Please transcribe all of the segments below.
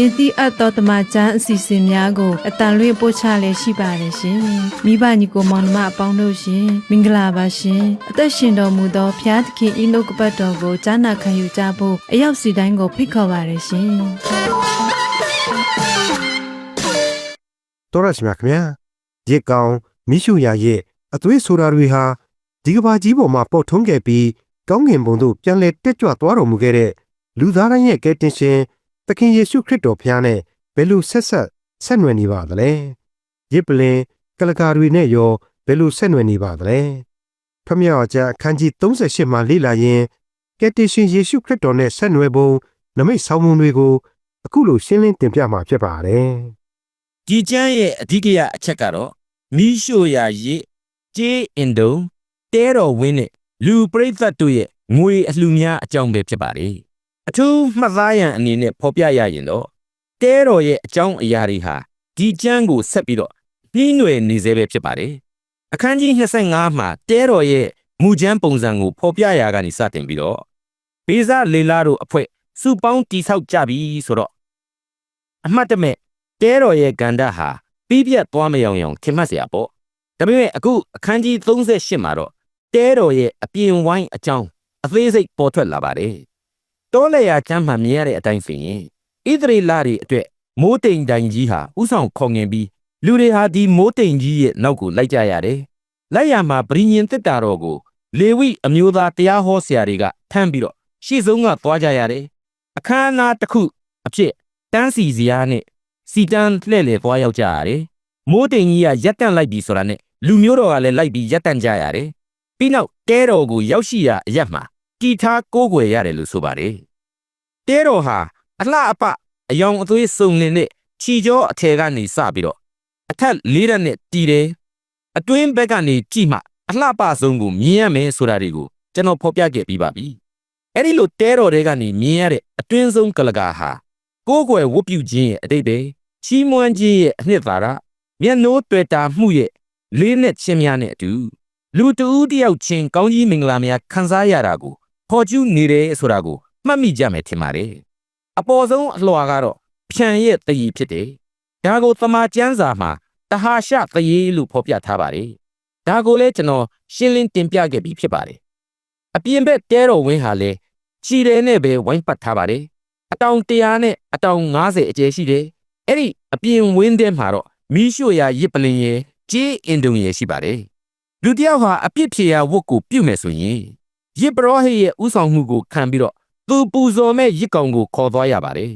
တင်တိအပ်သောတမချန်းအစီအစဉ်များကိုအတန်လွင့်ပို့ချလည်းရှိပါတယ်ရှင်။မိဘညီကိုမောင်နှမအပေါင်းတို့ရှင်မင်္ဂလာပါရှင်။အသက်ရှင်တော်မူသောဖျားသခင်ဤနှုတ်ကပတ်တော်ကိုကြားနာခံယူကြဖို့အရောက်စီတိုင်းကိုဖိတ်ခေါ်ပါတယ်ရှင်။တော်ရရှိမြခင်ဗျာရစ်ကောင်မိရှုရာရဲ့အသွေးဆိုတာတွေဟာဒီကဘာကြီးပေါ်မှာပေါ်ထွန်းခဲ့ပြီးကောင်းငင်ဘုံတို့ပြန်လဲတက်ကြွသွားတော်မူခဲ့တဲ့လူသားတိုင်းရဲ့ကယ်တင်ရှင် သခင်ယေရှုခရစ်တော်ဖျားနဲ့ဘယ်လိုဆက်ဆက်ဆက်နွယ်နေပါသလဲရစ်ပလင်ကလကာတွေနဲ့ရောဘယ်လိုဆက်နွယ်နေပါသလဲဖမြောက်အကြအခန်းကြီး38မှာလေ့လာရင်ကယ်တင်ရှင်ယေရှုခရစ်တော်နဲ့ဆက်နွယ်ပုံနမိတ်ဆောင်းပုံတွေကိုအခုလိုရှင်းလင်းတင်ပြမှာဖြစ်ပါတယ်ဒီကျမ်းရဲ့အဓိကရအချက်ကတော့မီးရှို့ရာရစ်ကျေးအင်ဒုံတဲတော်ဝင်းနဲ့လူပရိသတ်တို့ရဲ့ငွေအလှူများအကြောင်းပဲဖြစ်ပါတယ် အထူးမှတ်သားရန်အနေနဲ့ဖော်ပြရရင်တော့တဲတော်ရဲ့အကြောင်းအရာတွေဟာဒီကျမ်းကိုဆက်ပြီးတော့နှီးနွယ်နေစေပဲဖြစ်ပါတယ်အခန်းကြီး25မှာတဲတော်ရဲ့မူကျမ်းပုံစံကိုဖော်ပြရာကနေစတင်ပြီးတော့ဘေးစားလေလာတို့အဖွဲ့စုပေါင်းတိဆောက်ကြပြီဆိုတော့အမှတ်တမဲ့တဲတော်ရဲ့ဂန္ဓာဟာပြီးပြတ်သွားမယောင်ယောင်ထင်မှတ်စရာပေါ့ဒါပေမဲ့အခုအခန်းကြီး38မှာတော့တဲတော်ရဲ့အပြင်ဝိုင်းအကြောင်းအသေးစိတ်ပေါ်ထွက်လာပါတယ် တောလေယာချမ်းမှမြင်ရတဲ့အတိုင်းဆိုရင်ဣသရေလတွေအတွက်မိုးတိမ်တိုင်ကြီးဟာဥဆောင်ခေါငင်ပြီးလူတွေဟာဒီမိုးတိမ်ကြီးရဲ့နောက်ကိုလိုက်ကြရတယ်လိုက်ရမှာဗြိညင်တစ်တာတော်ကိုလေဝိအမျိုးသားတရားဟောဆရာတွေကထမ်းပြီးတော့ရှေ့ဆုံးကသွားကြရတယ်အခမ်းအနားတစ်ခုအဖြစ်တန်းစီစရာနဲ့စီတန်းလှဲ့လေသွားရောက်ကြရတယ်။မိုးတိမ်ကြီးကရက်တန့်လိုက်ပြီဆိုတာနဲ့လူမျိုးတော်ကလည်းလိုက်ပြီးရက်တန့်ကြရတယ်။ပြီးနောက်တဲတော်ကိုရောက်ရှိရာအရက်မှာ တီထားကိုးကွယ်ရတယ်လို့ဆိုပါတယ်။တဲတော်ဟာအလှအပအယောင်အသွေးစုံလင်တဲ့ခြီကြောအထည်ကနေစပြီးတော့အထက်လေးရက်နဲ့တီတယ်။အတွင်းဘက်ကနေကြည့်မှအလှပဆုံးကိုမြင်ရမယ်ဆိုတာတွေကိုကျွန်တော်ဖော်ပြခဲ့ပြီးပါပြီ။အဲ့ဒီလိုတဲတော်တွေကနေမြင်ရတဲ့အတွင်းဆုံးကလကာဟာကိုးကွယ်ဝတ်ပြုခြင်းရဲ့အတိတ်ပဲချီးမွမ်းခြင်းရဲ့အနှစ်သာရမျက်နှိုးတွေ့တာမှုရဲ့လေးနဲ့ချင်းများနဲ့အတူလူတဦးတယောက်ချင်းကောင်းကြီးမင်္ဂလာများခံစားရတာကို ဖော်ကျူးနေတယ်ဆိုတာကိုမှတ်မိကြမယ်ထင်ပါတယ်အပေါ်ဆုံးအလွှာကတော့ဖြံရဲ့တည်ရည်ဖြစ်တယ်ဒါကိုသမာကျမ်းစာမှာတဟာရှတည်ရည်လို့ဖော်ပြထားပါတယ်ဒါကိုလည်းကျွန်တော်ရှင်းလင်းတင်ပြခဲ့ပြီးဖြစ်ပါတယ်အပြင်ဘက်တဲတော်ဝင်းဟာလည်းခြီတယ်နဲ့ပဲဝိုင်းပတ်ထားပါတယ်အတောင်100နဲ့အတောင်90အကျယ်ရှိတယ်အဲ့ဒီအပြင်ဝင်းထဲမှာတော့မီးရှို့ရာရစ်ပလင်ရဲ့ကြေးအင်တုံရဲ့ရှိပါတယ်လူတစ်ယောက်ဟာအပြစ်ဖြေရာဝတ်ကိုပြုတ်မယ်ဆိုရင် ရစ်ပရောဟိတ်ရဲ့ဥဆောင်မှုကိုခံပြီးတော့သူပူဇော်မဲ့ရစ်ကောင်ကိုခေါ်သွားရပါတယ်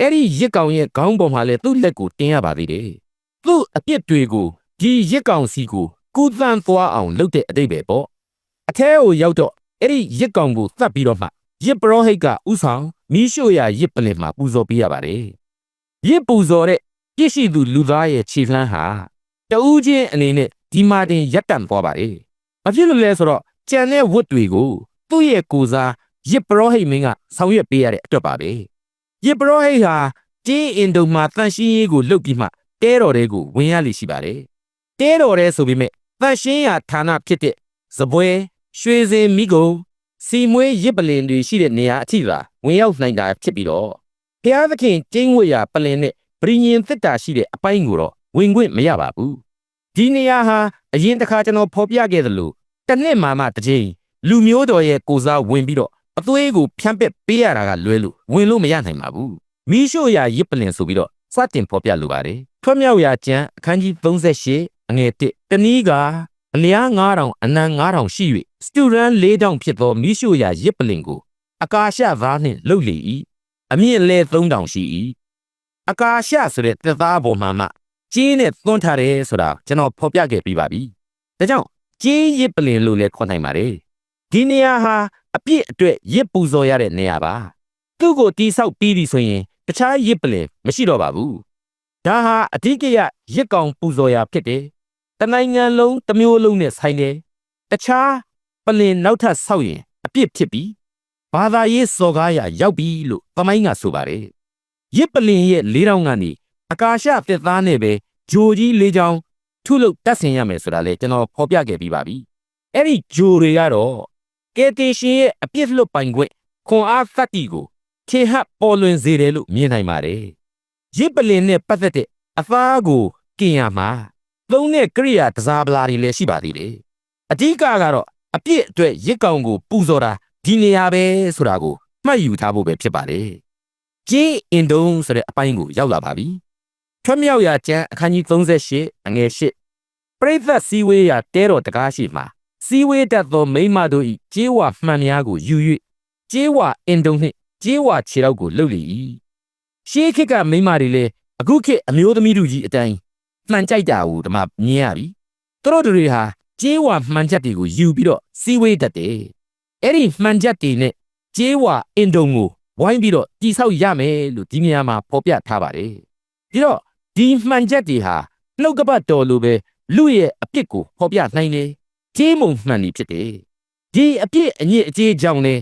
အဲ့ဒီရစ်ကောင်ရဲ့ခေါင်းပေါ်မှာလည်းသူ့လက်ကိုတင်းရပါသေးတယ်သူ့အပြစ်တွေကိုဒီရစ်ကောင်စီကိုကုသန့်သွားအောင်လုပ်တဲ့အတိတ်ပဲပေါ့အထဲကိုရောက်တော့အဲ့ဒီရစ်ကောင်ကိုသတ်ပြီးတော့မှရစ်ပရောဟိတ်ကဥဆောင်မီးရှို့ရာရစ်ပလင်မှာပူဇော်ပေးရပါတယ်ရစ်ပူဇော်တဲ့ပြည့်ရှိသူလူသားရဲ့ခြေလှမ်းဟာတဦးချင်းအနေနဲ့ဒီမာတင်ရက်တန့်သွားပါတယ်။ဘာဖြစ်လို့လဲဆိုတော့ ကြံတဲ့ဝတ်တွေကိုသူ့ရဲ့ကိုစားရစ်ပရောဟိတ်မင်းကဆောင်ရွက်ပေးရတဲ့အတွက်ပါပဲ။ရစ်ပရောဟိတ်ဟာတင်းအင်ဒုံမှာတန်ရှင်းရေးကိုလုပ်ပြီးမှတဲတော်တဲကိုဝင်ရလိရှိပါတယ်။တဲတော်တဲဆိုပေမဲ့တန်ရှင်းရာဌာနဖြစ်တဲ့ဇပွဲရွှေစင်မိကုံစီမွေးရစ်ပလင်တွေရှိတဲ့နေရာအထိသာဝင်ရောက်နိုင်တာဖြစ်ပြီးတော့ဘုရားသခင်ကျင်းဝတ်ရာပလင်နဲ့ပရိညင်သက်တာရှိတဲ့အပိုင်းကိုတော့ဝင်ခွင့်မရပါဘူးဒီနေရာဟာအရင်တစ်ခါကျွန်တော်ဖော်ပြခဲ့သလို တစ်နှစ်မှမှတစ်ချိန်လူမျိုးတော်ရဲ့ကိုစားဝင်ပြီးတော့အသွေးကိုဖြန့်ပက်ပေးရတာကလွဲလို့ဝင်လို့မရနိုင်ပါဘူးမီးရှို့ရာရစ်ပလင်ဆိုပြီးတော့စတင်ဖော်ပြလိုပါတယ်ထွတ်မြောက်ရာကျမ်းအခန်းကြီး38အငယ်1တနည်းကအလျား9000အနံ9000ရှိ၍စတူရန်4000ဖြစ်သောမီးရှို့ရာရစ်ပလင်ကိုအကာရှသားနှင့်လှုပ်လေ၏အမြင့်လဲ3000ရှိ၏အကာရှဆိုတဲ့သက်သားပေါ်မှာမှကျင်းနဲ့သွန်းထားတယ်ဆိုတာကျွန်တော်ဖော်ပြခဲ့ပြီးပါပြီဒါကြောင့် ကျင်းရစ်ပလင်လို့လည်းခေါ်နိုင်ပါတယ်ဒီနေရာဟာအပြစ်အတွက်ရစ်ပူဇော်ရတဲ့နေရာပါသူ့ကိုတိဆောက်ပြီးပြီဆိုရင်တခြားရစ်ပလင်မရှိတော့ပါဘူးဒါဟာအဓိကရရစ်ကောင်ပူဇော်ရာဖြစ်တယ်တနိုင်ငံလုံးတစ်မျိုးလုံးနဲ့ဆိုင်တယ်တခြားပလင်နောက်ထပ်ဆောက်ရင်အပြစ်ဖြစ်ပြီးဘာသာရေးစော်ကားရာရောက်ပြီလို့သမိုင်းကဆိုပါတယ်ရစ်ပလင်ရဲ့လေးတောင်ကနေအကာရှသစ်သားနဲ့ပဲဂျိုကြီးလေးချောင်း ထုလုပ်တတ်ဆင်ရမယ်ဆိုတာလေကျွန်တော်ဖော်ပြခဲ့ပြီးပါပြီအဲ့ဒီဂျိုတွေကတော့ကယ်တင်ရှင်ရဲ့အပြစ်လွတ်ပိုင်ခွင့်ခွန်အားသတ္တိကိုထင်ဟပ်ပေါ်လွင်စေတယ်လို့မြင်နိုင်ပါတယ်ရစ်ပလင်နဲ့ပတ်သက်တဲ့အသားကိုกินရမှာသုံးတဲ့ကရိယာတစားပလာတွေလည်းရှိပါသေးတယ်အဓိကကတော့အပြစ်အတွက်ရစ်ကောင်ကိုပူဇော်တာဒီနေရာပဲဆိုတာကိုမှတ်ယူထားဖို့ပဲဖြစ်ပါတယ်ဂျေးအင်ဒုံဆိုတဲ့အပိုင်းကိုရောက်လာပါပြီ ထွတ်မြောက်ရာကျမ်းအခန်းကြီး38အငယ်8ပရိသတ်စည်းဝေးရာတဲတော်တကားရှိမှာစည်းဝေးတတ်သောမိမတို့၏ကျေးဝမှန်များကိုယူ၍ကျေးဝအင်ဒုံနှင့်ကျေးဝခြေထောက်ကိုလှုပ်လေ၏ရှေးခေတ်ကမိမတွေလည်းအခုခေတ်အမျိုးသမီးတို့ကြီးအတိုင်းမှန်ကြိုက်တာကိုဒီမှာမြင်ရပြီသူတို့တွေဟာကျေးဝမှန်ချက်တွေကိုယူပြီးတော့စည်းဝေးတတ်တယ်အဲ့ဒီမှန်ချက်တွေနဲ့ကျေးဝအင်ဒုံကိုဝိုင်းပြီးတော့တိဆောက်ရမယ်လို့ဒီနေရာမှာဖော်ပြထားပါတယ်ဒီတော့ ဒီမှန်ချက်တွေဟာနှုတ်ကပတ်တော်လိုပဲလူရဲ့အပြစ်ကိုဖော်ပြနိုင်တယ်ကျေးမုံမှန်နေဖြစ်တယ်ဒီအပြစ်အညစ်အကြေးကြောင့်လေ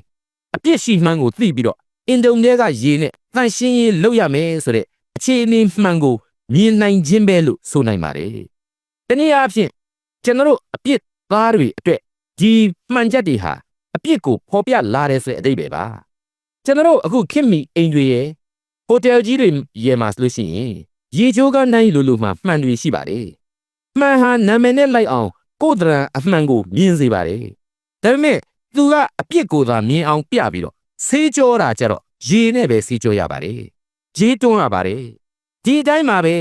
အပြစ်ရှိမှန်းကိုသိပြီးတော့အင်ဒုံတွေကရေနဲ့တန်ရှင်းရေးလုပ်ရမယ်ဆိုတဲ့အခြေအနေမှန်ကိုမြင်နိုင်ခြင်းပဲလို့ဆိုနိုင်ပါတယ်တနည်းအားဖြင့်ကျွန်တော်တို့အပြစ်သားတွေအတွက်ဒီမှန်ချက်တွေဟာအပြစ်ကိုဖော်ပြလာတယ်ဆိုတဲ့အဓိပ္ပာယ်ပါကျွန်တော်တို့အခုခင်မီအိမ်တွေရဲ့ဟိုတယ်ကြီးတွေရဲ့မှာဆိုလို့ရှိရင် ရေချိုးကနိုင်လိုလိုမှမှန်တွေရှိပါတယ်မှန်ဟာနာမည်နဲ့လိုက်အောင်ကိုယ်တရံအမှန်ကိုမြင်စေပါတယ်ဒါပေမဲ့သူကအပြစ်ကိုသာမြင်အောင်ပြပြီးတော့ဆေးကြောတာကြတော့ရေနဲ့ပဲဆေးကြောရပါတယ်ရေတွန်းရပါတယ်ဒီအတိုင်းမှာပဲ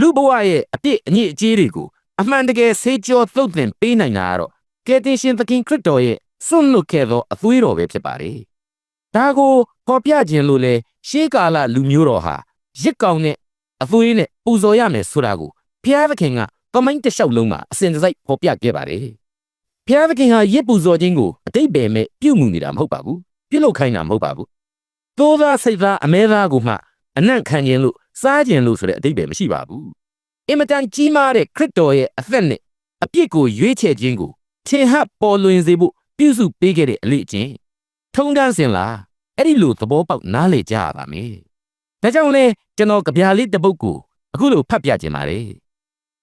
လူဘဝရဲ့အပြစ်အညစ်အကြေးတွေကိုအမှန်တကယ်ဆေးကြောသုတ်သင်ပေးနိုင်တာကတော့ကယ်တင်ရှင်သခင်ခရစ်တော်ရဲ့စွန့်လွတ်ခဲ့သောအသွေးတော်ပဲဖြစ်ပါတယ်ဒါကိုဖော်ပြခြင်းလို့လေရှေးကာလလူမျိုးတော်ဟာရစ်ကောင်နဲ့ အသွေးနဲ့ပူဇော်ရမယ်ဆိုတာကိုဘုရားသခင်ကကမိုင်းတစ်လျှောက်လုံးမှာအစဉ်တစိုက်ဖော်ပြခဲ့ပါတယ်ဘုရားသခင်ဟာရစ်ပူဇော်ခြင်းကိုအတိတ်ပဲမဲ့ပြုမှုနေတာမဟုတ်ပါဘူးပြုလုပ်ခိုင်းတာမဟုတ်ပါဘူးသိုးသားစိတ်သားအမဲသားကိုမှအနံ့ခံခြင်းလို့စားခြင်းလို့ဆိုတဲ့အတိတ်ပဲမရှိပါဘူးအင်မတန်ကြီးမားတဲ့ခရစ်တော်ရဲ့အသက်နဲ့အပြစ်ကိုရွေးချယ်ခြင်းကိုထင်ဟပ်ပေါ်လွင်စေဖို့ပြုစုပေးခဲ့တဲ့အလေးအကျင့်ထုံတန်းစင်လားအဲ့ဒီလိုသဘောပေါက်နားလေကြရပါမယ် ဒါကြောင့်လဲကျွန်တော်ကြပြလေးတစ်ပုဒ်ကိုအခုလိုဖတ်ပြခြင်းပါတယ်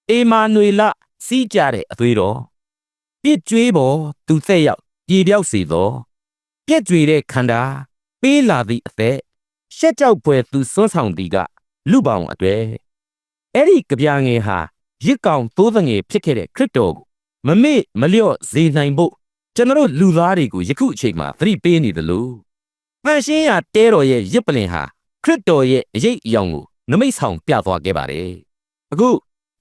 အေမာနွေလစီးကြတဲ့အသွေးတော်ပြစ်ကြွေးပေါ်သူသက်ရောက်ပြေပြောက်စေသောပြက်ကြွေတဲ့ခန္ဓာပေးလာသည့်အသက်ရှက်ကြောက်ဖွယ်သူစွန်းဆောင်သည်ကလူပောင်အတွေ့အဲ့ဒီကြပြငယ်ဟာရစ်ကောင်သိုးသငယ်ဖြစ်ခဲ့တဲ့ခရစ်တော်ကိုမမေ့မလျော့စေနိုင်ဖို့ကျွန်တော်တို့လူသားတွေကိုယခုအချိန်မှာသတိပေးနေတယ်လို့ပန်ရှင်းရတဲတော်ရဲ့ရစ်ပလင်ဟာ ခရစ်တော်ရဲ့အရေးအယောင်ကိုနမိတ်ဆောင်ပြသွားခဲ့ပါတယ်အခု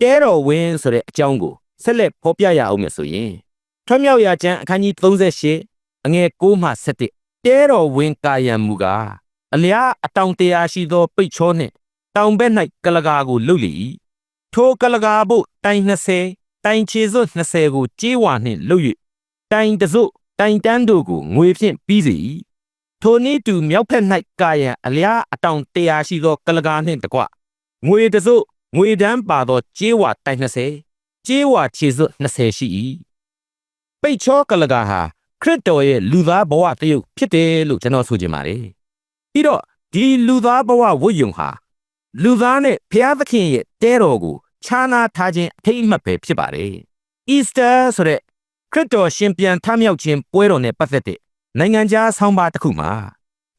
တဲတော်ဝင်းဆိုတဲ့အကြောင်းကိုဆက်လက်ဖော်ပြရအောင်မယ်ဆိုရင်ထွမြောက်ရာကျမ်းအခန်းကြီး38အငယ်6မှ7တဲတော်ဝင်းကာယံမူကားအလျားအတောင်တရာရှိသော ပိတ်ချောနှင့်တောင်ဘက်၌ကလကာကိုလှုပ်လေ၏ထိုကလကာဘို့တိုင်20တိုင်ခြေစွပ်20ကိုကြေးဝါနှင့်လှုပ်၍တိုင်တစုတိုင်တန်းတို့ကိုငွေဖြင့်ပြီးစေ၏ ထိုနည်းတူမြောက်ဖက်၌ကာယံအလျားအတောင်တရာရှိသောကလကာနှင့်တကွငွေတစုငွေတန်းပါသောကြေးဝါတိုင်20ကြေးဝါခြေစွပ်20ရှိ၏ပိတ်ချောကလကာဟာခရစ်တော်ရဲ့လူသားဘဝတရုပ်ဖြစ်တယ်လို့ကျွန်တော်ဆိုချင်ပါတယ်ပြီးတော့ဒီလူသားဘဝဝတ်ယုံဟာလူသားနဲ့ဘုရားသခင်ရဲ့တဲတော်ကိုခြားနာထားခြင်းအထိတ်အမှတ်ပဲဖြစ်ပါတယ်။ Easter ဆိုတဲ့ခရစ်တော်ရှင်ပြန်ထမြောက်ခြင်းပွဲတော်နဲ့ပတ်သက်တဲ့ နိုင်ငံခြားဆောင်းပါးတစ်ခုမှာ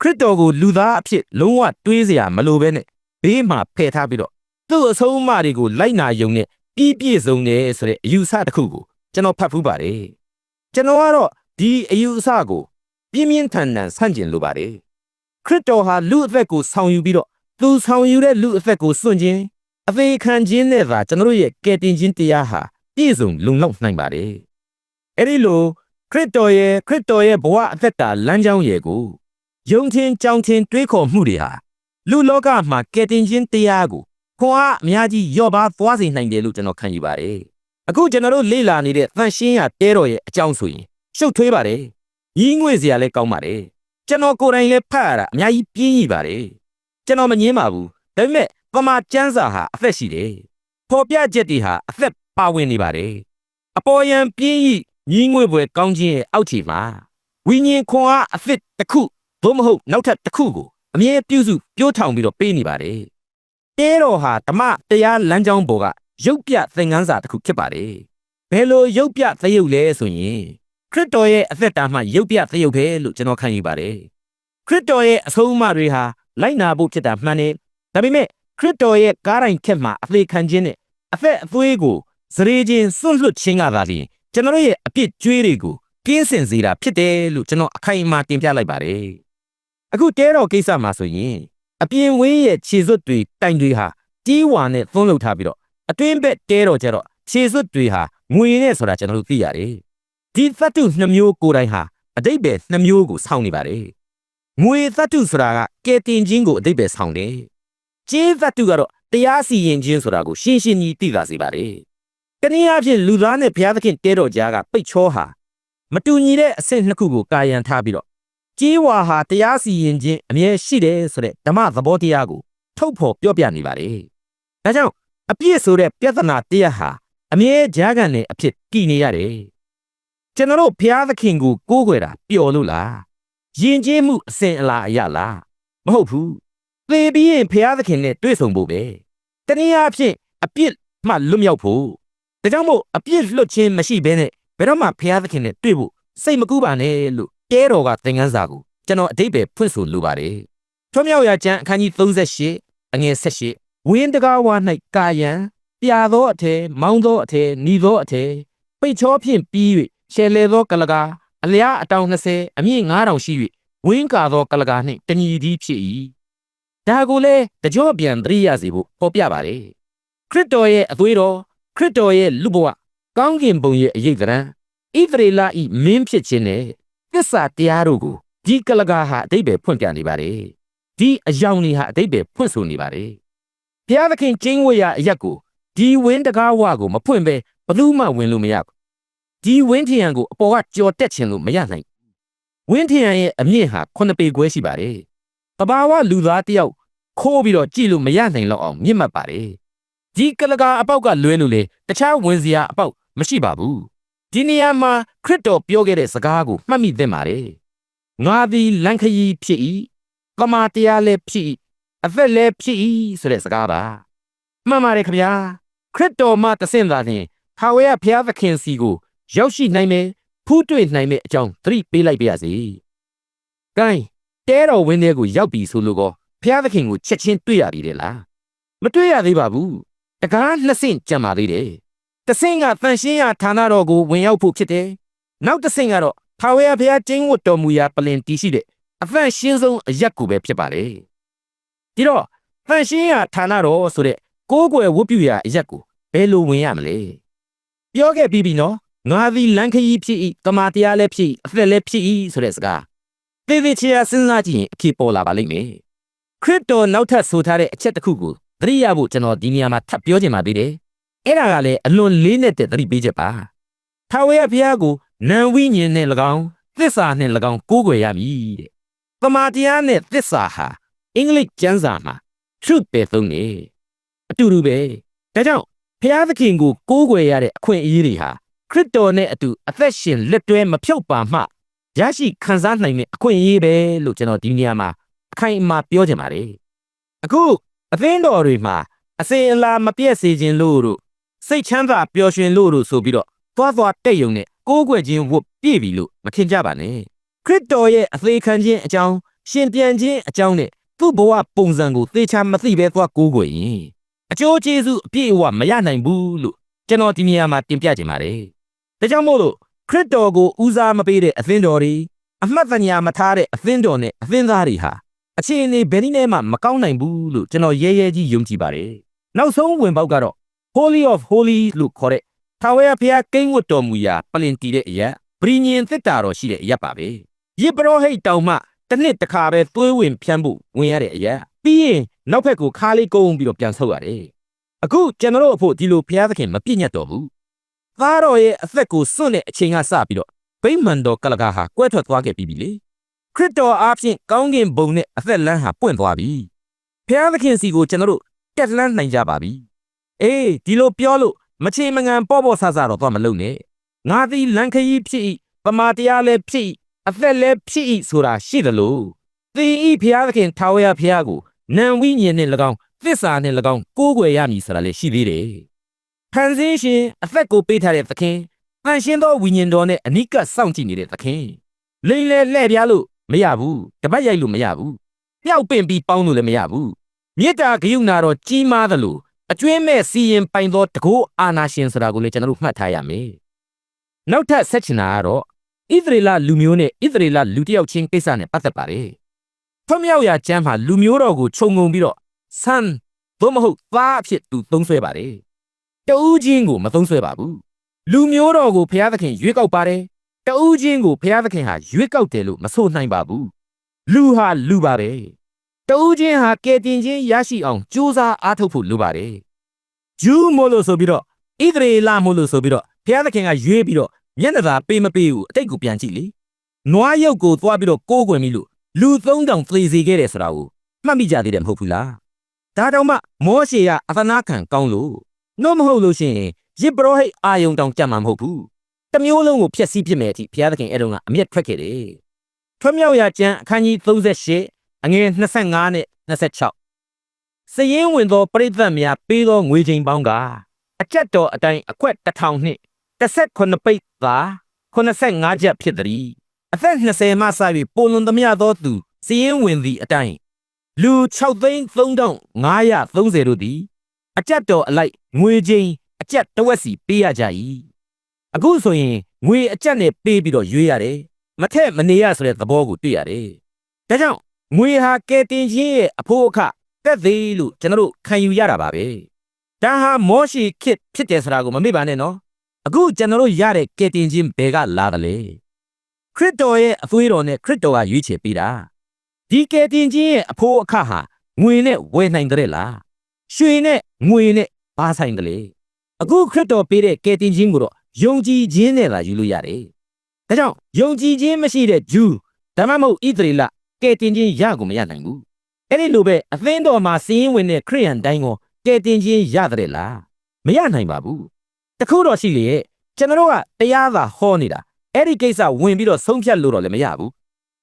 ခရစ်တော်ကိုလူသားအဖြစ်လုံးဝတွေးစရာမလိုဘဲနဲ့ဘေးမှာဖယ်ထားပြီးတော့သူ့အဆုံးအမတွေကိုလိုက်နာယုံနဲ့ပြီးပြည့်စုံတယ်ဆိုတဲ့အယူဆတစ်ခုကိုကျွန်တော်ဖတ်ဖူးပါတယ်ကျွန်တော်ကတော့ဒီအယူအဆကိုပြင်းပြင်းထန်ထန်ဆန့်ကျင်လိုပါတယ်ခရစ်တော်ဟာလူအသက်ကိုဆောင်ယူပြီးတော့သူဆောင်ယူတဲ့လူအသက်ကိုစွန့်ခြင်းအသေးခံခြင်းနဲ့သာကျွန်တော်ရဲ့ကယ်တင်ခြင်းတရားဟာပြည့်စုံလုံလောက်နိုင်ပါတယ်အဲဒီလို ခရစ်တော်ရဲ့ခရစ်တော်ရဲ့ဘဝအသက်တာလမ်းကြောင်းရဲ့ကိုယုံခြင်းကြောင်းခြင်းတွေးခေါ်မှုတွေဟာလူလောကမှာကယ်တင်ခြင်းတရားကိုခွန်အားအများကြီးလျော့ပါသွားစေနိုင်တယ်လို့ကျွန်တော်ခံယူပါတယ်။အခုကျွန်တော်တို့လေ့လာနေတဲ့သန့်ရှင်းရတဲတော်ရဲ့အကြောင်းဆိုရင်ရှုပ်ထွေးပါတယ်။ညီးငွေ့စရာလည်းကောင်းပါတယ်။ကျွန်တော်ကိုယ်တိုင်လည်းဖတ်ရတာအများကြီးပြင်းရပါတယ်။ကျွန်တော်မငင်းပါဘူး။ဒါပေမဲ့ပမာကျမ်းစာဟာအသက်ရှိတယ်။ဖော်ပြချက်တွေဟာအသက်ပါဝင်နေပါတယ်။အပေါ်ယံပြင်းဤ ညီးငွေ့ပွဲကောင်းခြင်းရဲ့အောက်ခြေမှာဝိညာဉ်ခွန်အားအသက်တစ်ခုသို့မဟုတ်နောက်ထပ်တစ်ခုကိုအမြဲပြုစုပြိုးထောင်ပြီးတော့ပေးနေပါတယ်တဲတော်ဟာဓမ္မတရားလမ်းကြောင်းပေါ်ကရုပ်ပြသင်ခန်းစာတစ်ခုဖြစ်ပါတယ်ဘယ်လိုရုပ်ပြသရုပ်လဲဆိုရင်ခရစ်တော်ရဲ့အသက်တာမှရုပ်ပြသရုပ်ပဲလို့ကျွန်တော်ခံယူပါတယ်ခရစ်တော်ရဲ့အဆုံးအမတွေဟာလိုက်နာဖို့ဖြစ်တာမှန်တယ်ဒါပေမဲ့ခရစ်တော်ရဲ့ကားတိုင်းခက်မှာအသေးခံခြင်းနဲ့အသက်အသွေးကိုစရေချင်းစွန့်လွတ်ခြင်းကသာလျှင် ကျွန်တော်ရဲ့အပြစ်ကြွေးတွေကိုကင်းစင်စေတာဖြစ်တယ်လို့ကျွန်တော်အခိုင်အမာတင်ပြလိုက်ပါတယ်အခုတဲတော်ကိစ္စမှာဆိုရင်အပြင်ဝင်းရဲ့ခြေစွပ်တွေတိုင်တွေဟာကြီးဝါနဲ့သွန်းလှုပ်ထားပြီးတော့အတွင်းဘက်တဲတော်ကျတော့ခြေစွပ်တွေဟာငွေနဲ့ဆိုတာကျွန်တော်တို့သိရတယ်ဒီသတ္တုနှစ်မျိုးကိုယ်တိုင်ဟာအတိတ်ပဲနှစ်မျိုးကိုစောင့်နေပါတယ်ငွေသတ္တုဆိုတာကကဲတင်ခြင်းကိုအတိတ်ပဲစောင့်တယ်ကျေးသတ္တုကတော့တရားစီရင်ခြင်းဆိုတာကိုရှင်းရှင်းကြီးသိသာစေပါတယ် တနည်းအားဖြင့်လူသားနဲ့ဘုရားသခင်တဲတော်ကြားကပိတ်ချောဟာမတူညီတဲ့အဆင့်နှစ်ခုကိုကာယံထားပြီးတော့ကြေးဝါဟာတရားစီရင်ခြင်းအမြဲရှိတယ်ဆိုတဲ့ဓမ္မသဘောတရားကိုထုတ်ဖော်ပြောပြနေပါတယ်။ဒါကြောင့်အပြည့်ဆိုတဲ့ပြဿနာတရားဟာအမြဲကြားကန်တဲ့အဖြစ်တည်နေရတယ်။ကျွန်တော်တို့ဘုရားသခင်ကိုကိုးကွယ်တာပျော်လို့လား။ယဉ်ကျေးမှုအစဉ်အလာအရလား။မဟုတ်ဘူး။သေပြီးရင်ဘုရားသခင်နဲ့တွေ့ဆုံဖို့ပဲ။တနည်းအားဖြင့်အပြစ်မှလွတ်မြောက်ဖို့ ဒါကြောင့်မို့အပြစ်လွတ်ခြင်းမရှိဘဲနဲ့ဘယ်တော့မှဘုရားသခင်နဲ့တွေ့ဖို့စိတ်မကူးပါနဲ့လို့တဲတော်ကသင်ခန်းစာကိုကျွန်တော်အတိတ်ပဲဖွင့်ဆိုလိုပါတယ်။ထွမြောက်ရာကျမ်းအခန်းကြီး38အငယ်78ဝင်းတကားဝါ၌ကာယံပြာသောအထဲမောင်းသောအထဲညီသောအထဲပိတ်ချောဖြင့်ပြီး၍ရှယ်လေသောကလကာအလျားအတောင်20အမြင့်9000ရှိ၍ဝင်းကာသောကလကာနှင့်တညီသည်ဖြစ်၏ဒါကိုလေတကြော့ပြန်သတိရစေဖို့ဟောပြပါတယ်ခရစ်တော်ရဲ့အသွေးတော် ခရစ်တော်ရဲ့လူဘဝကောင်းကင်ဘုံရဲ့အရေးကရန်ဣသရေလဤမင်းဖြစ်ခြင်းနဲ့သစ္စာတရားတို့ကိုဒီကလကာဟာအတိတ်ပဲဖွင့်ပြနေပါတယ်ဒီအယောင်တွေဟာအတိတ်ပဲဖွင့်ဆိုနေပါတယ်ဘုရားသခင်ကျင်းဝတ်ရအရက်ကိုဒီဝင်းတကားဝကိုမဖွင့်ပဲဘယ်သူမှဝင်လို့မရဘူးဒီဝင်းထရံကိုအပေါ်ကကြော်တက်ခြင်းလို့မရနိုင်ဝင်းထရံရဲ့အမြင့်ဟာ9ပေခွဲရှိပါတယ်တဘာဝလူသားတယောက်ခိုးပြီးတော့ကြည့်လို့မရနိုင်တော့အောင်မြင့်မှတ်ပါတယ် ဒီကလကာအပေါက်ကလွဲလို့လေတခြားဝင်စရာအပေါက်မရှိပါဘူးဒီနေရာမှာခရစ်တော်ပြောခဲ့တဲ့စကားကိုမှတ်မိသင့်ပါတယ်ငါသည်လန်ခရီးဖြစ်၏ကမာတရားလည်းဖြစ်၏အသက်လည်းဖြစ်၏ဆိုတဲ့စကားပါမှန်ပါတယ်ခင်ဗျာခရစ်တော်မှတဆင့်သာလျှင်ဟာဝဲဘုရားသခင်စီကို ရောက်ရှိနိုင်မယ်ဖူးတွေ့နိုင်မယ်အကြောင်းသတိပေးလိုက်ပါရစေ။ကိုင်းတဲတော်ဝင်းထဲကိုရောက်ပြီဆိုလို့ကောဘုရားသခင်ကိုချက်ချင်းတွေ့ရပြီတဲ့လားမတွေ့ရသေးပါဘူး တကားနှစ်ဆင့်ကြံပါသေးတယ်တဆင့်ကတန်ရှင်းရာဌာနတော်ကိုဝင်ရောက်ဖို့ဖြစ်တယ်နောက်တစ်ဆင့်ကတော့ထာဝရဘုရားကျင်းဝတ်တော်မူရာပလင်တီးရှိတဲ့အဖန်ရှင်းဆုံးအရက်ကိုပဲဖြစ်ပါလေဒီတော့တန်ရှင်းရာဌာနတော်ဆိုတဲ့ကိုးကွယ်ဝတ်ပြုရာအရက်ကိုဘယ်လိုဝင်ရမလဲပြောခဲ့ပြီးပြီနော်ငါသည်လန်ခရီးဖြစ်၏တမာတရားလည်းဖြစ်၏အသက်လည်းဖြစ်၏ဆိုတဲ့စကားသေသေးချာစဉ်းစားကြည့်ရင်အဖြစ်ပေါ်လာပါလိမ့်မယ်ခရစ်တော်နောက်ထပ်ဆိုထားတဲ့အချက်တစ်ခုကို သတိရဖို့ကျွန်တော်ဒီနေရာမှာထပ်ပြောချင်ပါသေးတယ်အဲ့ဒါကလည်းအလွန်လေးနဲ့တဲ့သတိပေးချက်ပါထာဝရဘုရားကိုနံဝိညာဉ်နဲ့၎င်းသစ္စာနဲ့၎င်းကိုးကွယ်ရမည်တဲ့တမာတရားနဲ့သစ္စာဟာအင်္ဂလိပ်ကျမ်းစာမှာ truth ပဲသုံးနေအတူတူပဲဒါကြောင့်ဘုရားသခင်ကိုကိုးကွယ်ရတဲ့အခွင့်အရေးတွေဟာခရစ်တော်နဲ့အတူအသက်ရှင်လက်တွဲမဖြုတ်ပါမှရရှိခံစားနိုင်တဲ့အခွင့်အရေးပဲလို့ကျွန်တော်ဒီနေရာမှာအခိုင်အမာပြောချင်ပါတယ်အခု အသင်းတော်တွေမှာအစင်အလာမပြည့်စေခြင်းလို့တို့စိတ်ချမ်းသာပျော်ရွှင်လို့တို့ဆိုပြီးတော့သွားသွားတက်ယုံနဲ့ကိုးကွယ်ခြင်းဝတ်ပြည့်ပြီလို့မထင်ကြပါနဲ့ခရစ်တော်ရဲ့အသေးခံခြင်းအကြောင်းရှင်ပြန်ခြင်းအကြောင်းနဲ့သူ့ဘဝပုံစံကိုသေချာမသိပဲသွားကိုးကွယ်ရင်အကျိုးကျေးဇူးအပြည့်အဝမရနိုင်ဘူးလို့ကျွန်တော်ဒီနေရာမှာတင်ပြချင်ပါတယ်ဒါကြောင့်မို့လို့ခရစ်တော်ကိုဦးစားမပေးတဲ့အသင်းတော်တွေအမှတ်တညာမထားတဲ့အသင်းတော်နဲ့အသင်းသားတွေဟာ အခြေအနေဘယ်နည်းနဲ့မှမကောင်းနိုင်ဘူးလို့ကျွန်တော်ရဲရဲကြီးယုံကြည်ပါတယ်နောက်ဆုံးဝင်ပေါက်ကတော့ Holy of Holy လို့ခေါ်တဲ့ထာဝရဘုရားကိန်းဝတ်တော်မူရာပလင်တီတဲ့အရက်ပရိညင်သစ်တာတော်ရှိတဲ့အရက်ပါပဲယေဘရဟိတ်တောင်မှတစ်နှစ်တစ်ခါပဲသွေးဝင်ဖြန်းဖို့ဝင်ရတဲ့အရက်ပြီးရင်နောက်ဖက်ကိုခါးလေးကုန်းပြီးတော့ပြန်ဆုပ်ရတယ်အခုကျွန်တော်တို့အဖို့ဒီလိုဘုရားသခင်မပြည့်ညတ်တော်ဘူးသားတော်ရဲ့အသက်ကိုစွန့်တဲ့အချိန်ကစပြီးတော့ဗိမာန်တော်ကလကားဟာကွဲထွက်သွားခဲ့ပြီပြီလေ ခရစ်တော်အားဖြင့်ကောင်းကင်ဘုံနဲ့အသက်လမ်းဟာပွင့်သွားပြီဖျားသခင်စီကိုကျွန်တော်တို့တက်လန်းနိုင်ကြပါပြီအေးဒီလိုပြောလို့မချေမငံပေါ့ပေါ့ဆဆတော့သွားမလုပ်နဲ့ငါသည်လန်ခရီးဖြစ်၏ပမာတရားလည်းဖြစ်၏အသက်လည်းဖြစ်၏ဆိုတာရှိသလိုသင်ဤဖျားသခင်ထာဝရဖျားကိုနံဝိညာဉ်နှင့်၎င်းသစ္စာနှင့်၎င်းကိုးကွယ်ရမည်ဆိုတာလည်းရှိသေးတယ်ဖန်ဆင်းရှင်အသက်ကိုပေးထားတဲ့သခင်ဖန်ရှင်းသောဝိညာဉ်တော်နဲ့အနိကစောင့်ကြည့်နေတဲ့သခင်လိန်လဲလှဲ့ပြားလို့ မရဘူးတပတ်ရိုက်လို့မရဘူးပျောက်ပင့်ပြီးပေါင်းလို့လည်းမရဘူးမေတ္တာဂရုဏာတော်ကြီးမားသလိုအကျွင်းမဲ့စီရင်ပိုင်သောတကောအာနာရှင်ဆိုတာကိုလည်းကျွန်တော်တို့မှတ်ထားရမယ်နောက်ထပ်ဆက်ချင်တာကတော့ဣသရေလလူမျိုးနဲ့ဣသရေလလူတစ်ယောက်ချင်းကိစ္စနဲ့ပတ်သက်ပါတယ်ထွမြောက်ရာကျမ်းမှာလူမျိုးတော်ကိုခြုံငုံပြီးတော့ဆန်သို့မဟုတ်သားအဖြစ်သူသုံးဆွဲပါတယ်တဦးချင်းကိုမသုံးဆွဲပါဘူးလူမျိုးတော်ကိုဘုရားသခင်ရွေးကောက်ပါတယ် တဦးချင်းကိုဘုရားသခင်ဟာရွေးကောက်တယ်လို့မဆိုနိုင်ပါဘူးလူဟာလူပါပဲတဦးချင်းဟာကယ်တင်ခြင်းရရှိအောင်ကြိုးစားအားထုတ်ဖို့လိုပါတယ်ဂျူးမို့လို့ဆိုပြီးတော့ဣသရေလမို့လို့ဆိုပြီးတော့ဘုရားသခင်ကရွေးပြီးတော့မျက်နှာသာပေးမပေးဘူးအတိတ်ကိုပြန်ကြည့်လေနွားရုပ်ကိုသွားပြီးတော့ကိုးကွယ်မိလို့လူ3000သေစေခဲ့တယ်ဆိုတာကိုမှတ်မိကြသေးတယ်မဟုတ်ဘူးလားဒါတောင်မှမောရှေကအသနာခံကောင်းလို့နှုတ်မဟုတ်လို့ရှိရင်ရစ်ပရောဟိတ်အာယုံတောင်ကြံမှာမဟုတ်ဘူး တစ်မျိုးလုံးကိုဖျက်ဆီးပြစ်မယ်အထိဘုရားသခင်အဲ့တုန်းကအမျက်ထွက်ခဲ့တယ်ထွတ်မြောက်ရာကျမ်းအခန်းကြီး38အငယ်25နဲ့26စည်ရင်ဝင်သောပရိသတ်များပေးသောငွေချိန်ပေါင်းကအကြက်တော်အတိုင်းအခွက်တစ်ထောင်နှင့်18ပိတ်သာ85ချက်ဖြစ်သည်အသက်20မှစ၍ပုံလွန်သမျှသောသူစည်ရင်ဝင်သည့်အတိုင်းလူ6သိန်း3530တို့သည်အကြက်တော်အလိုက်ငွေချင်းအကြက်တစ်ဝက်စီပေးရကြ၏ အခုဆိုရင်ငွေအကြက်နဲ့ပေးပြီးတော့ရွေးရတယ်မထက်မနေရဆိုတဲ့သဘောကိုတွေ့ရတယ်ဒါကြောင့်ငွေဟာကဲတင်ချင်းရဲ့အဖို့အခတက်သေးလို့ကျွန်တော်တို့ခံယူရတာပါပဲဒါဟာမောရှိခစ်ဖြစ်တယ်ဆိုတာကိုမမေ့ပါနဲ့နော်အခုကျွန်တော်တို့ရတဲ့ကဲတင်ချင်းဘယ်ကလာတယ်လဲခရစ်တော်ရဲ့အသွေးတော်နဲ့ခရစ်တော်ကရွေးချယ်ပေးတာဒီကယ်တင်ခြင်းရဲ့အဖို့အခါဟာငွေနဲ့ဝယ်နိုင်တဲ့လားရွှေနဲ့ငွေနဲ့ဘာဆိုင်တယ်လဲအခုခရစ်တော်ပေးတဲ့ကယ်တင်ခြင်းကိုတော့ ယုံကြည်ခြင်းနဲ့သာယူလို့ရတယ်ဒါကြောင့်ယုံကြည်ခြင်းမရှိတဲ့ဂျူးဒါမှမဟုတ်ဣသရေလကယ်တင်ခြင်းရကိုမရနိုင်ဘူးအဲ့ဒီလိုပဲအသင်းတော်မှာစီးရင်ဝင်တဲ့ခရိယန်တိုင်းကိုကယ်တင်ခြင်းရတယ်လားမရနိုင်ပါဘူးတခုတော့ရှိလေရဲ့ကျွန်တော်တို့ကတရားသာဟောနေတာအဲ့ဒီကိစ္စဝင်ပြီးတော့ဆုံးဖြတ်လို့တော့လည်းမရဘူး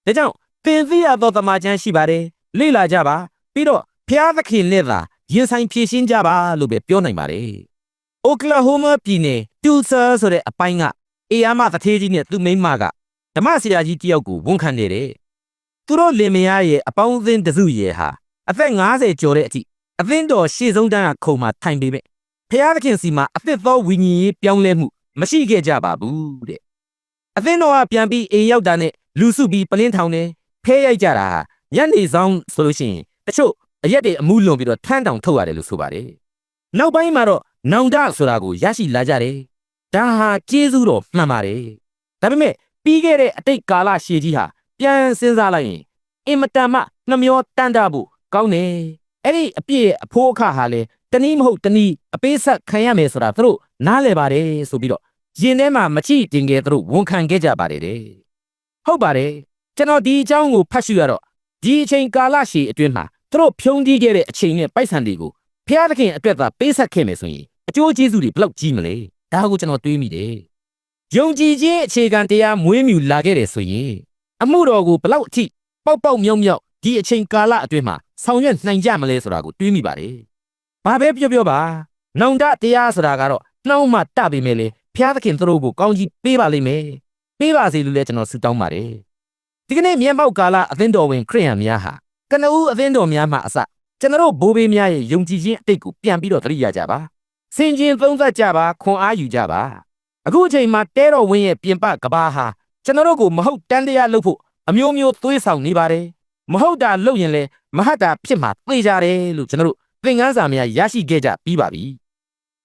ဒါကြောင့်သင်သိရသောတမန်ကျမ်းရှိပါတယ်လေ့လာကြပါပြီးတော့ဖျားသခင်နဲ့သာရင်ဆိုင်ဖြည့်ရှင်းကြပါလို့ပဲပြောနိုင်ပါတယ် အိုကလာဟိုမာပြည်နယ်တူဆာဆိုတဲ့အပိုင်းကအေယာမသထေးကြီးနဲ့သူ့မိန်းမကဓမ္မဆရာကြီးတယောက်ကိုဝန်ခံနေတယ်သူတို့လင်မယားရဲ့အပေါင်းအသင်းတစုရဲ့ဟာအသက်50ကျော်တဲ့အထိအသင်းတော်ရှေ့ဆုံးတန်းကခုံမှာထိုင်ပေမဲ့ဖျားသခင်စီမှာအသစ်သောဝိညာဉ်ရေးပြောင်းလဲမှုမရှိခဲ့ကြပါဘူးတဲ့အသင်းတော်ကပြန်ပြီးအိမ်ရောက်တာနဲ့လူစုပြီးပလင်းထောင်နေဖဲရိုက်ကြတာဟာညနေဆောင်ဆိုလို့ရှိရင်တချို့အရက်တွေအမှုလွန်ပြီးတော့ထမ်းတောင်ထုတ်ရတယ်လို့ဆိုပါတယ်နောက်ပိုင်းမှာတော့ နောင်တဆိုတာကိုရရှိလာကြတယ်ဒါဟာကျေးဇူးတော်မှန်ပါတယ်ဒါပေမဲ့ပြီးခဲ့တဲ့အတိတ်ကာလရှည်ကြီးဟာပြန်စဉ်းစားလိုက်ရင်အင်မတန်မှနှမျောတန်တာဖို့ကောင်းတယ်အဲ့ဒီအပြည့်အဖိုးအခါဟာလေတနည်းမဟုတ်တနည်းအပေးဆက်ခံရမယ်ဆိုတာသူတို့နားလည်ပါတယ်ဆိုပြီးတော့ရင်ထဲမှာမချိတင်ခဲ့သူတို့ဝန်ခံခဲ့ကြပါတယ်တဲ့ဟုတ်ပါတယ်ကျွန်တော်ဒီအကြောင်းကိုဖတ်ရှုရတော့ဒီအချိန်ကာလရှည်အတွင်းမှာသူတို့ဖြုံးတီးခဲ့တဲ့အချိန်နဲ့ပိုက်ဆံတွေကို ဖျားသခင်အတွက်သာပေးဆက်ခဲ့မယ်ဆိုရင်အကျိုးကျေးဇူးတွေဘယ်လောက်ကြီးမလဲဒါကိုကျွန်တော်တွေးမိတယ်ယုံကြည်ခြင်းအခြေခံတရားမွေးမြူလာခဲ့တယ်ဆိုရင်အမှုတော်ကိုဘယ်လောက်အထိပေါက်ပေါက်မြောက်မြောက်ဒီအချိန်ကာလအတွင်းမှာဆောင်ရွက်နိုင်ကြမလဲဆိုတာကိုတွေးမိပါတယ်ဘာပဲပြောပြောပါနောင်တတရားဆိုတာကတော့နှောင်းမှတပေမဲ့လေဖျားသခင်သူတို့ကိုကောင်းကြီးပေးပါလိမ့်မယ်ပေးပါစေလို့လည်းကျွန်တော်ဆုတောင်းပါတယ်ဒီကနေ့မြန်ပေါက်ကာလအသင်းတော်ဝင်ခရိယန်များဟာကနဦးအသင်းတော်များမှအစ ကျွန်တော်ဘိုးဘေးများရဲ့ယုံကြည်ခြင်းအတိတ်ကိုပြန်ပြီးတော့သတိရကြပါစင်ကျင်သုံးသပ်ကြပါခွန်အားယူကြပါအခုအချိန်မှာတဲတော်ဝင်းရဲ့ပြင်ပကဘာဟာကျွန်တော်တို့ကိုမဟုတ်တန်တရားလုပ်ဖို့အမျိုးမျိုးသွေးဆောင်နေပါတယ်မဟုတ်တာလုပ်ရင်လေမဟတ်တာဖြစ်မှာသိကြတယ်လို့ကျွန်တော်တို့သင်ခန်းစာများရရှိခဲ့ကြပြီးပါပြီ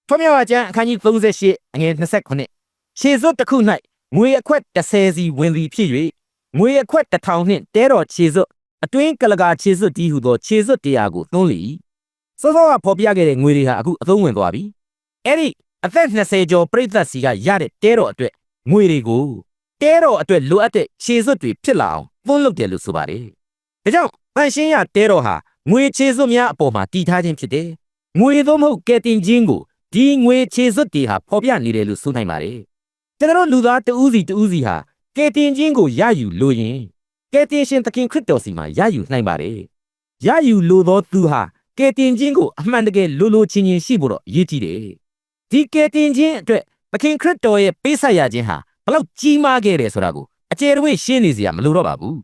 ထွမြောက်အကျမ်းအခန်းကြီး38အငယ်29ခြေစွပ်တစ်ခု၌ငွေအခွက်30စီဝင်သည်ဖြစ်၍ငွေအခွက်1000နှင့်တဲတော်ခြေစွပ် အတွင်းကလကာခြေစွပ်တီးဟုသောခြေစွပ်တရားကိုသွန်းလေ၏စောစောကဖော်ပြခဲ့တဲ့ငွေတွေဟာအခုအသုံးဝင်သွားပြီအဲ့ဒီအသက်20ကျော်ပြိသက်စီကရတဲ့တဲတော်အတွက်ငွေတွေကိုတဲတော်အတွက်လိုအပ်တဲ့ခြေစွပ်တွေဖြစ်လာအောင်သွန်းလုပ်တယ်လို့ဆိုပါတယ်ဒါကြောင့်ပန်ရှင်းရတဲတော်ဟာငွေခြေစွပ်များအပေါ်မှာတည်ထားခြင်းဖြစ်တယ်ငွေသို့မဟုတ်ကဲတင်ခြင်းကိုဒီငွေခြေစွပ်တွေဟာဖော်ပြနေတယ်လို့ဆိုနိုင်ပါတယ်ကျွန်တော်လူသားတဦးစီတဦးစီဟာကဲတင်ခြင်းကိုရယူလို့ရင် ကယ်တင်ရှင်သခင်ခရစ်တော်စီမှာရယူနိုင်ပါတယ်ရယူလိုသောသူဟာကယ်တင်ခြင်းကိုအမှန်တကယ်လိုလိုချင်းချင်းရှိဖို့တော့အရေးကြီးတယ်ဒီကယ်တင်ခြင်းအတွက်သခင်ခရစ်တော်ရဲ့ပေးဆက်ရခြင်းဟာဘလောက်ကြီးမားခဲ့တယ်ဆိုတာကိုအကျယ်တဝင့်ရှင်းနေစရာမလိုတော့ပါဘူး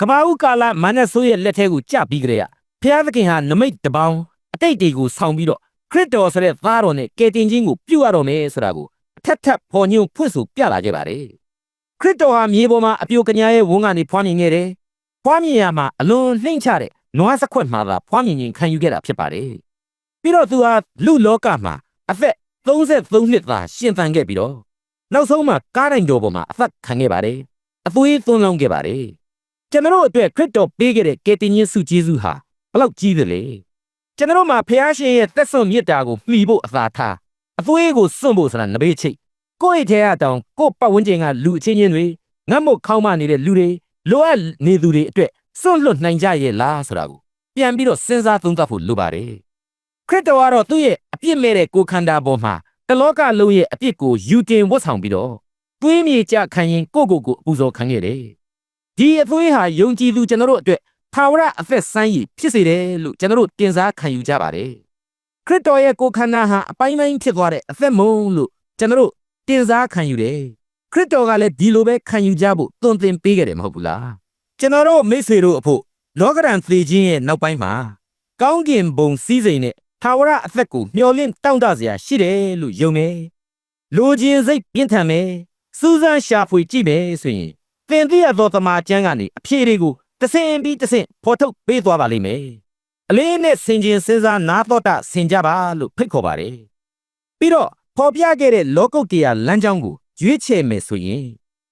ကမ္ဘာဦးကာလမနတ်ဆိုးရဲ့လက်ထဲကိုကြပြီးကြတဲ့ဖျားသခင်ဟာနမိတ်တပေါင်းအတိတ်တွေကိုဆောင်ပြီးတော့ခရစ်တော်ဆိုတဲ့သားတော်နဲ့ကယ်တင်ခြင်းကိုပြုရတော့မယ်ဆိုတာကိုအထက်ထပ်ဖော်ညွှန်းဖွင့်ဆိုပြလာခဲ့ပါတယ် ခရစ်တော်ဟာမြေပေါ်မှာအပြိုကညာရဲ့ဝန်းကနေဖွားမြင်ခဲ့တယ်ဖွားမြင်ရမှာအလွန်နှိမ့်ချတဲ့နွားစခွက်မှာသာဖွားမြင်ခြင်းခံယူခဲ့တာဖြစ်ပါတယ်ပြီးတော့သူဟာလူလောကမှာအသက်33နှစ်သာရှင်သန်ခဲ့ပြီးတော့နောက်ဆုံးမှာကားတိုင်တော်ပေါ်မှာအသက်ခံခဲ့ပါတယ်အသွေးသွန်းလောင်းခဲ့ပါတယ်ကျွန်တော်တို့အတွက်ခရစ်တော်ပေးခဲ့တဲ့ကယ်တင်ခြင်းဆုကျေးဇူးဟာဘလောက်ကြီးသလဲကျွန်တော်တို့မှာဖျားရှင်ရဲ့သက်ဆွမြတ်တာကိုမှီဖို့အသာထားအသွေးကိုစွန့်ဖို့ဆိုတာနဘေးချိတ် ကိုယ့်ရဲ့ထဲအတောင်ကိုယ့်ပတ်ဝန်းကျင်ကလူအချင်းချင်းတွေငတ်မုတ်ခေါင်းမနေတဲ့လူတွေလိုအပ်နေသူတွေအတွက်စွန့်လွတ်နိုင်ကြရဲ့လားဆိုတာကိုပြန်ပြီးတော့စဉ်းစားသုံးသပ်ဖို့လိုပါတယ်ခရစ်တော်ကတော့သူ့ရဲ့အပြစ်မဲ့တဲ့ကိုယ်ခန္ဓာပေါ်မှာတလောကလုံးရဲ့အပြစ်ကိုယူတင်ဝတ်ဆောင်ပြီးတော့သွေးမြေကြခံရင်ကိုယ့်ကိုယ်ကိုအပူဇော်ခံခဲ့တယ်ဒီအသွေးဟာယုံကြည်သူကျွန်တော်တို့အတွက်ထာဝရအသက်ဆန်းရည်ဖြစ်စေတယ်လို့ကျွန်တော်တို့တင်စားခံယူကြပါတယ်ခရစ်တော်ရဲ့ကိုယ်ခန္ဓာဟာအပိုင်းပိုင်းဖြစ်သွားတဲ့အသက်မုံလို့ကျွန်တော်တို့ တင်စားခံယူတယ်ခရစ်တော်ကလည်းဒီလိုပဲခံယူကြဖို့သွန်သင်ပေးခဲ့တယ်မဟုတ်ဘူးလားကျွန်တော်တို့မိတ်ဆွေတို့အဖို့လောကရန်သေခြင်းရဲ့နောက်ပိုင်းမှာကောင်းကင်ဘုံစည်းစိမ်နဲ့ထာဝရအသက်ကိုမျှော်လင့်တောင့်တစရာရှိတယ်လို့ယုံမယ်လူချင်းစိတ်ပြင်းထန်မယ်စူးစမ်းရှာဖွေကြည့်မယ်ဆိုရင်သင်သိရသောသမာကျမ်းကနေအဖြေတွေကိုတစ်ဆင့်ပြီးတစ်ဆင့်ဖော်ထုတ်ပေးသွားပါလိမ့်မယ်အလေးနဲ့ဆင်ခြင်စဉ်းစားနားတော့တာဆင်ကြပါလို့ဖိတ်ခေါ်ပါတယ်ပြီးတော့ ဖော်ပြခဲ့တဲ့လောကုတ်တရားလမ်းကြောင်းကိုရွေးချယ်မယ်ဆိုရင်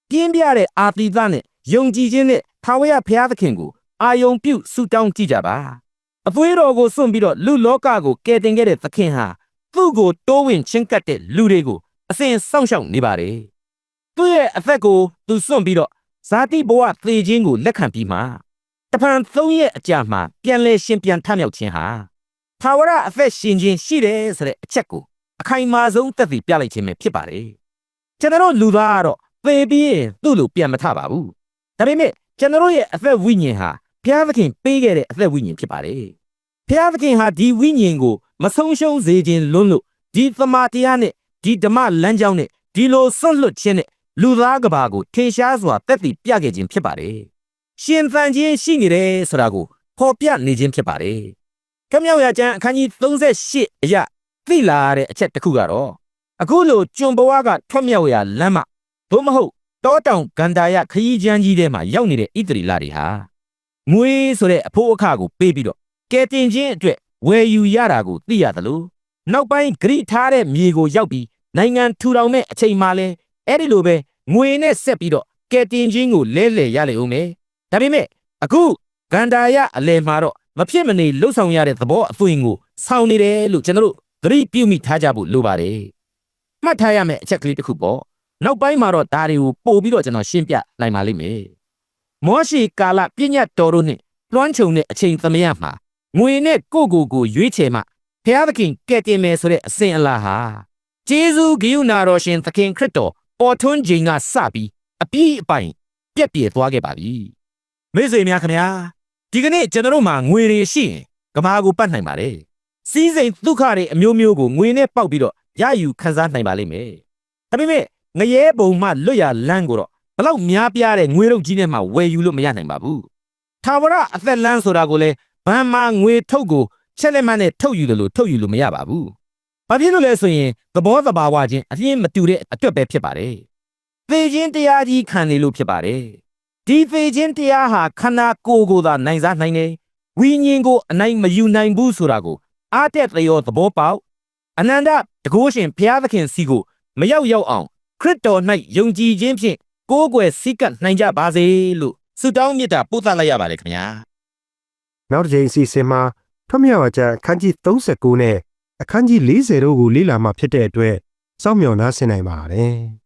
ပြင်းပြတဲ့အာတိသနဲ့ယုံကြည်ခြင်းနဲ့ထာဝရဘုရားသခင်ကိုအာယုံပြုဆုတောင်းကြည့်ကြပါအသွေးတော်ကိုစွန့်ပြီးတော့လူလောကကိုကယ်တင်ခဲ့တဲ့သခင်ဟာသူ့ကိုတိုးဝင်ချင်းကပ်တဲ့လူတွေကိုအစဉ်စောင့်ရှောက်နေပါတယ်သူ့ရဲ့အသက်ကိုသူစွန့်ပြီးတော့ဇာတိဘဝသေခြင်းကိုလက်ခံပြီးမှတဖန်သုံးရဲ့အကြာမှာပြန်လဲရှင်ပြန်ထမြောက်ခြင်းဟာထာဝရအသက်ရှင်ခြင်းရှိတယ်ဆိုတဲ့အချက်ကို အခိုင်အမာဆုံးသက်သေပြလိုက်ခြင်းပဲဖြစ်ပါတယ်ကျွန်တော်တို့လူသားကတော့သေပြီးရင်သူ့လိုပြန်မထပါဘူးဒါပေမဲ့ကျွန်တော်ရဲ့အသက်ဝိညာဉ်ဟာဘုရားသခင်ပေးခဲ့တဲ့အသက်ဝိညာဉ်ဖြစ်ပါတယ်ဘုရားသခင်ဟာဒီဝိညာဉ်ကိုမဆုံးရှုံးစေခြင်းလွန်းလို့ဒီသမာတရားနဲ့ဒီဓမ္မလမ်းကြောင်းနဲ့ဒီလိုဆွတ်လွတ်ခြင်းနဲ့လူသားကဘာကိုထင်ရှားစွာတက်တည်ပြခဲ့ခြင်းဖြစ်ပါတယ်ရှင်သန်ခြင်းရှိနေတယ်ဆိုတာကိုဖော်ပြနေခြင်းဖြစ်ပါတယ်ခမြောက်ရကျမ်းအခန်းကြီး38အရာ သိလာရတဲ့အချက်တစ်ခုကတော့အခုလိုကျွန်ဘဝကထွက်မြောက်ရာလမ်းမဘို့မဟုတ်တောတောင်ဂန္ဓာယခရီးချမ်းကြီးထဲမှာရောက်နေတဲ့ဣတရီလာတွေဟာငွေဆိုတဲ့အဖိုးအခကိုပေးပြီးတော့ကဲတင်ခြင်းအတွက်ဝယ်ယူရတာကိုသိရတယ်လို့နောက်ပိုင်းဂရိထားတဲ့မြေကိုရောက်ပြီးနိုင်ငံထူထောင်မဲ့အချိန်မှလဲအဲ့ဒီလိုပဲငွေနဲ့ဆက်ပြီးတော့ကဲတင်ခြင်းကိုလဲလှယ်ရလေဦးမယ်ဒါပေမဲ့အခုဂန္ဓာယအလယ်မှာတော့မဖြစ်မနေလှုပ်ဆောင်ရတဲ့သဘောအသွင်ကိုစောင့်နေတယ်လို့ကျွန်တော်တို့ သတိပြုမိထားကြဖို့လိုပါတယ်မှတ်ထားရမယ့်အချက်ကလေးတစ်ခုပေါ့နောက်ပိုင်းမှာတော့ဒါတွေကိုပို့ပြီးတော့ကျွန်တော်ရှင်းပြနိုင်ပါလိမ့်မယ်မောရှိကာလပြည့်ညတ်တော်တို့နဲ့လွှမ်းခြုံတဲ့အချိန်သမယမှာငွေနဲ့ကိုကိုကိုရွေးချယ်မှဖျားသခင်ကဲ့တင်မယ်ဆိုတဲ့အစဉ်အလာဟာဂျေဇုဂိယုနာတော်ရှင်သခင်ခရစ်တော်ပေါ်ထွန်းခြင်းကစပြီးအပြည့်အပိုင်ပြက်ပြယ်သွားခဲ့ပါပြီမိတ်ဆွေများခင်ဗျာဒီကနေ့ကျွန်တော်တို့မှာငွေတွေရှိရင်ကဘာကိုပတ်နိုင်ပါလေ စီးစိမ်ဒုက္ခတွေအမျိုးမျိုးကိုငွေနဲ့ပေါက်ပြီးတော့ရယူခံစားနိုင်ပါလိမ့်မယ်ဒါပေမဲ့ငရဲဘုံမှလွတ်ရလန်းကိုတော့ဘလောက်များပြားတဲ့ငွေရုပ်ကြီးနဲ့မှဝယ်ယူလို့မရနိုင်ပါဘူးထာဝရအသက်လန်းဆိုတာကိုလည်းဘမ်းမာငွေထုတ်ကိုချက်လက်မှတ်နဲ့ထုတ်ယူတယ်လို့ထုတ်ယူလို့မရပါဘူးဘာဖြစ်လို့လဲဆိုရင်သဘောသဘာဝချင်းအလင်းမတူတဲ့အတွက်ပဲဖြစ်ပါတယ်သေခြင်းတရားကြီးခံနေလို့ဖြစ်ပါတယ်ဒီသေခြင်းတရားဟာခန္ဓာကိုယ်ကိုသာနိုင်စားနိုင်တယ်ဝိညာဉ်ကိုအနိုင်မယူနိုင်ဘူးဆိုတာကို အားတက်သရောသဘောပေါက်အနန္တတကုရှင်ဘုရားသခင်စီကိုမရောက်ရောက်အောင်ခရစ်တော်၌ယုံကြည်ခြင်းဖြင့်ကိုးကွယ်စိတ်ကပ်နိုင်ကြပါစေလို့ဆုတောင်းမြတ်တာပို့သလိုက်ရပါတယ်ခင်ဗျာနောက်တစ်ချိန်အစီအစဉ်မှာထွတ်မြောက်အကြအခန်းကြီး39နဲ့အခန်းကြီး40တို့ကိုလေ့လာမှဖြစ်တဲ့အတွက်စောင့်မျှော်နှားဆင်နိုင်ပါတယ်။